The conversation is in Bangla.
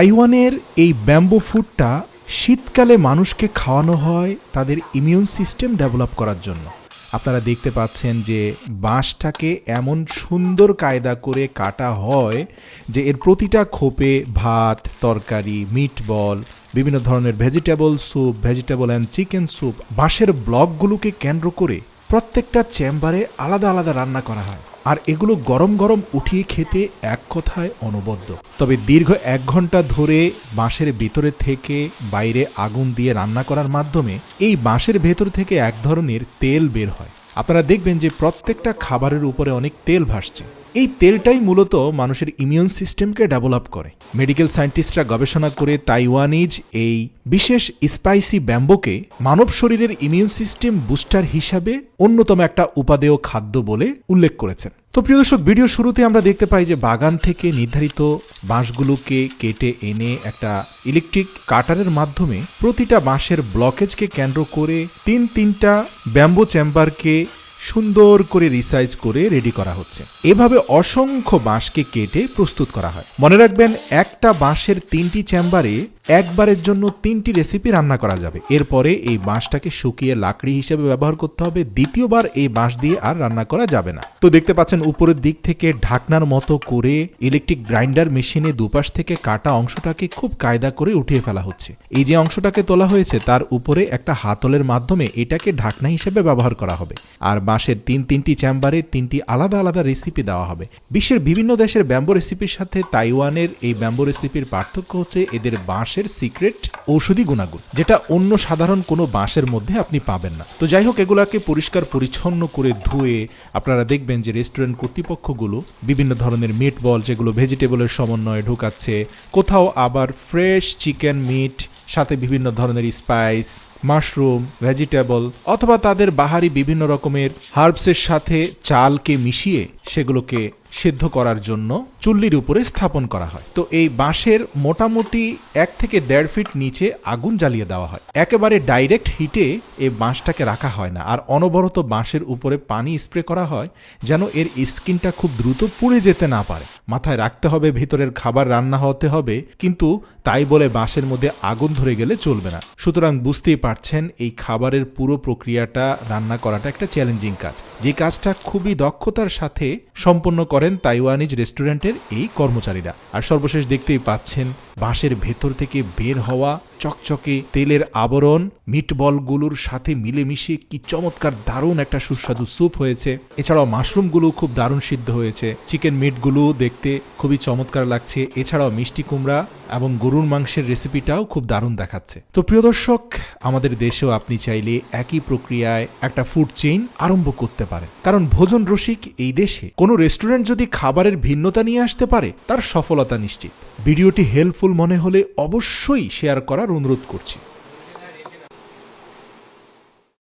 তাইওয়ানের এই ব্যাম্বো ফুডটা শীতকালে মানুষকে খাওয়ানো হয় তাদের ইমিউন সিস্টেম ডেভেলপ করার জন্য। আপনারা দেখতে পাচ্ছেন যে বাঁশটাকে এমন সুন্দর কায়দা করে কাটা হয় যে এর প্রতিটা খোপে ভাত, তরকারি মিট বল বিভিন্ন ধরনের vegetable soup vegetable and chicken soup বাঁশের ব্লকগুলোকে কেন্দ্র করে প্রত্যেকটা চেম্বারে আলাদা আলাদা রান্না করা হয়। আর এগুলো গরম গরম উঠিয়ে খেতে এক কথায় অনবদ্য। তবে দীর্ঘ এক ঘণ্টা ধরে বাঁশের ভিতরে থেকে বাইরে আগুন দিয়ে রান্না করার মাধ্যমে এই বাঁশের ভেতর থেকে এক ধরনের তেল বের হয়। আপনারা দেখবেন যে প্রত্যেকটা খাবারের উপরে অনেক তেল ভাসছে। এই তেলটাই মূলত মানুষের ইমিউন সিস্টেমকে ডেভেলপ করে। মেডিকেল সায়েন্টিস্টরা গবেষণা করে তাইওয়ানিজ এই বিশেষ স্পাইসি ব্যাম্বোকে মানব শরীরের ইমিউন সিস্টেম বুস্টার হিসাবে অন্যতম একটা উপাদেয় খাদ্য বলে উল্লেখ করেছেন। তো প্রিয় দর্শক ভিডিও শুরুতে আমরা দেখতে পাই যে বাগান থেকে নির্ধারিত বাঁশগুলোকে কেটে এনে একটা ইলেকট্রিক কাটারের মাধ্যমে প্রতিটা বাঁশের ব্লকেজকে কেন্দ্র করে তিন তিনটা ব্যাম্বো চেম্বারকে সুন্দর করে রিসাইজ করে রেডি করা হচ্ছে। এভাবে অসংখ্য বাঁশকে কেটে প্রস্তুত করা হয়। মনে রাখবেন, একটা বাঁশের তিনটি চেম্বারে একবারের জন্য তিনটি রেসিপি রান্না করা যাবে। এরপরে এই বাঁশটাকে শুকিয়ে লাকড়ি হিসেবে ব্যবহার করতে হবে। দ্বিতীয়বার এই বাঁশ দিয়ে আর রান্না করা যাবে না। তো দেখতে পাচ্ছেন, উপরের দিক থেকে ঢাকনার মতো করে ইলেকট্রিক গ্রাইন্ডার মেশিনে দুপাশ থেকে কাটা অংশটাকে খুব কায়দা করে উঠিয়ে ফেলা হচ্ছে। এই যে অংশটাকে তোলা হয়েছে, তার উপরে একটা হাতলের মাধ্যমে এটাকে ঢাকনা হিসেবে ব্যবহার করা হবে। আর বাঁশের তিন তিনটি চেম্বারে তিনটি আলাদা আলাদা রেসিপি দেওয়া হবে। বিশ্বের বিভিন্ন দেশের ব্যাম্বো রেসিপির সাথে তাইওয়ানের এই ব্যাম্বো রেসিপির পার্থক্য হচ্ছে, এদের বাঁশের সিক্রেট ঔষধি গুণাগুণ, যেটা অন্য সাধারণ কোনো বাঁশের মধ্যে আপনি পাবেন না। তো যাই হোক, এগুলাকে পরিষ্কার পরিচ্ছন্ন করে ধুয়ে আপনারা দেখবেন যে রেস্টুরেন্ট কর্তৃপক্ষগুলো বিভিন্ন ধরনের মিট বল যেগুলো ভেজিটেবলের সমন্বয়ে ঢুকাচ্ছে, কোথাও আবার ফ্রেশ চিকেন মিট সাথে বিভিন্ন ধরনের স্পাইস মাশরুম ভেজিটেবল অথবা তাদের বাহারি বিভিন্ন রকমের হার্বসের সাথে চালকে মিশিয়ে সেগুলোকে সিদ্ধ করার জন্য চুল্লির উপরে স্থাপন করা হয়। তো এই বাঁশের মোটামুটি এক থেকে দেড় ফিট নিচে আগুন জ্বালিয়ে দেওয়া হয়। একেবারে ডাইরেক্ট হিটে এই বাঁশটাকে রাখা হয় না। আর অনবরত বাঁশের উপরে পানি স্প্রে করা হয় যেন এর স্কিনটা খুব দ্রুত পুড়ে যেতে না পারে। মাথায় রাখতে হবে, ভিতরের খাবার রান্না হতে হবে, কিন্তু তাই বলে বাঁশের মধ্যে আগুন ধরে গেলে চলবে না। সুতরাং বুঝতেই পারছেন, এই খাবারের পুরো প্রক্রিয়াটা, রান্না করাটা একটা চ্যালেঞ্জিং কাজ। যে কাজটা খুবই দক্ষতার সাথে সম্পন্ন করেন তাইওয়ানিজ রেস্টুরেন্টের এই কর্মচারীরা। আর সর্বশেষ দেখতেই পাচ্ছেন বাঁশের ভেতর থেকে বের হওয়া চকচকে তেলের আবরণ মিটবলগুলোর সাথে মিলেমিশে কি চমৎকার দারুণ একটা সুস্বাদু স্যুপ হয়েছে। এছাড়াও মাশরুমগুলো খুব দারুণ সিদ্ধ হয়েছে। চিকেন মিটগুলো দেখতে খুবই চমৎকার লাগছে। এছাড়াও মিষ্টি কুমড়া এবং গরুর মাংসের রেসিপিটাও খুব দারুণ দেখাচ্ছে। তো প্রিয় দর্শক, আমাদের দেশেও আপনি চাইলে একই প্রক্রিয়ায় একটা ফুড চেইন আরম্ভ করতে পারেন। কারণ ভোজন রসিক এই দেশে কোনো রেস্টুরেন্ট যদি খাবারের ভিন্নতা নিয়ে আসতে পারে, তার সফলতা নিশ্চিত। ভিডিওটি হেল্পফুল মনে হলে অবশ্যই শেয়ার করার অনুরোধ করছি।